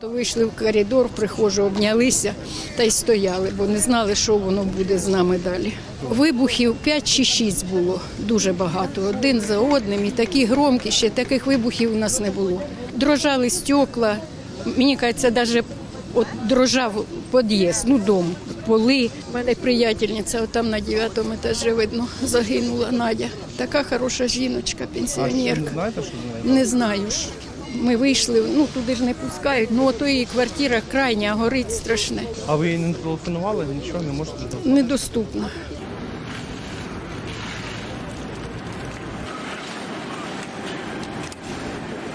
То вийшли в коридор, прихожу, обнялися та й стояли, бо не знали, що воно буде з нами далі. Вибухів 5 чи 6 було, дуже багато. Один за одним, і такі громкі, ще таких вибухів у нас не було. Дрожали стекла. Мені кажеться, навіть от дрожав під'їзд, ну дом, поли. У мене приятельниця, отам на 9 етажі видно, загинула Надя. Така хороша жіночка, пенсіонерка. Знаєте, що з нею? Не знаю ж. Ми вийшли, ну туди ж не пускають. Ну ото її квартира крайня, горить страшне. А ви їй не телефонували? Нічого не можете зробити?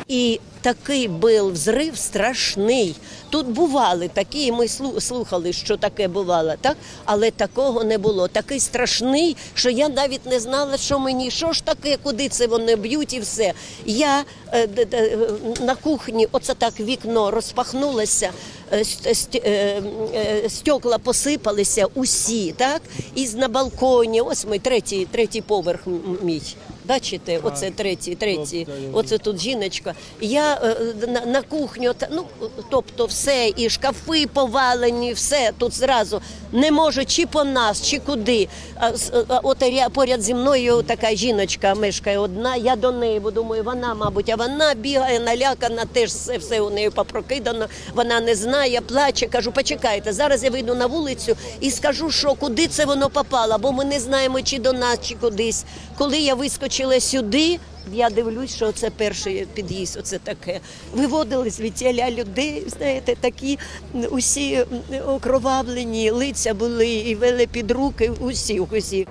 І такий був взрив страшний. Тут бували такі, ми слухали, що таке бувало, так? але такого не було. Такий страшний, що я навіть не знала, що мені, що ж таке, куди це вони б'ють і все. Я е, е, на кухні, оце так вікно розпахнулося, е, ст- е, е, стекла посипалися усі, так? І на балконі, ось ми третій, третій поверх мій. Бачите, оце третій, третій, оце тут жіночка. Я е, на, на кухню, ну тобто все, і шкафи повалені, все тут зразу. Не можу чи по нас, чи куди. А, от поряд зі мною така жіночка мешкає одна. Я до неї, бо думаю, вона, мабуть, а вона бігає налякана, теж все, все у неї попрокидано. Вона не знає, плаче. Кажу, почекайте, зараз я вийду на вулицю і скажу, що куди це воно попало, бо ми не знаємо, чи до нас, чи кудись. Коли я вискочила сюди, я дивлюсь, що це перший під'їзд, оце таке. Виводили звідтіля людей, знаєте, такі усі окровавлені лиця були і вели під руки усіх, усіх.